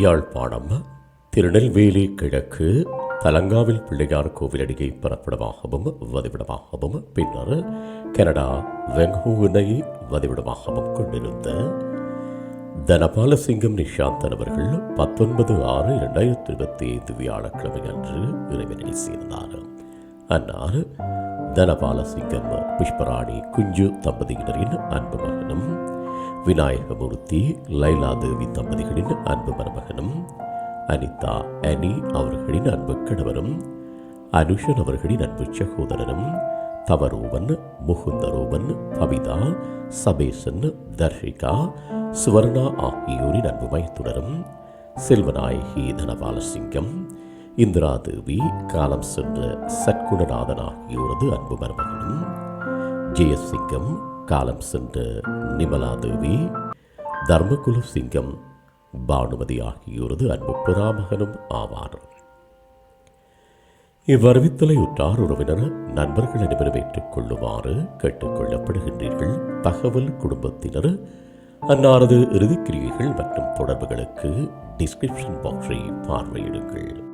யாழ்ப்பாணம் திருநெல்வேலி கிழக்கு தலங்காவில் பிள்ளையார் கோவிலடியை பிறப்பிடமாகவும் வதிவிடமாகவும் பின்னர் கனடா வெங்கூனை வதிவிடமாகவும் கொண்டிருந்த தனபாலசிங்கம் நிஷாந்தன் அவர்கள் பத்தொன்பது ஆறு இரண்டாயிரத்தி இருபத்தி ஐந்து வியாழக்கிழமை அன்று இறைவனை சேர்ந்தார். அன்னார் தனபாலசிங்கம் புஷ்பராணி குஞ்சு தம்பதியினரின் அன்பு மகனும் விநாயகமூர்த்தி லைலா தேவி தம்பதிகளின் அன்பு மருமகனும் அனிதா அனி அவர்களின் அன்பு கணவரும் அனுஷன் அவர்களின் அன்பு சகோதரனும் தவரூபன் முகுந்தரூபன் பவிதா சபேசன் தர்ஷிகா சுவர்ணா ஆகியோரின் அன்பு மயத்துடரும் செல்வநாயகி தனபாலசிங்கம் இந்திரா தேவி காலம் சென்ற சற்குணநாதன் ஆகியோரது அன்பு மருமகனும் ஜெயசிங்கம் காலம் சென்ற நிமலா தேவி தர்மகுல சிங்கம் பானுமதி ஆகியோரது அன்பு புறாமகனும் ஆவார். இவ்வறிவித்தலை உற்றார் உறவினர் நண்பர்கள் அனைவரும் ஏற்றுக்கொள்ளுமாறு கேட்டுக்கொள்ளப்படுகின்றீர்கள் தகவல் குடும்பத்தினர் அன்னாரது இறுதிக்கிரியைகள் மற்றும் தொடர்புகளுக்கு டிஸ்கிரிப்ஷன் பாக்ஸை பார்வையிடுங்கள்.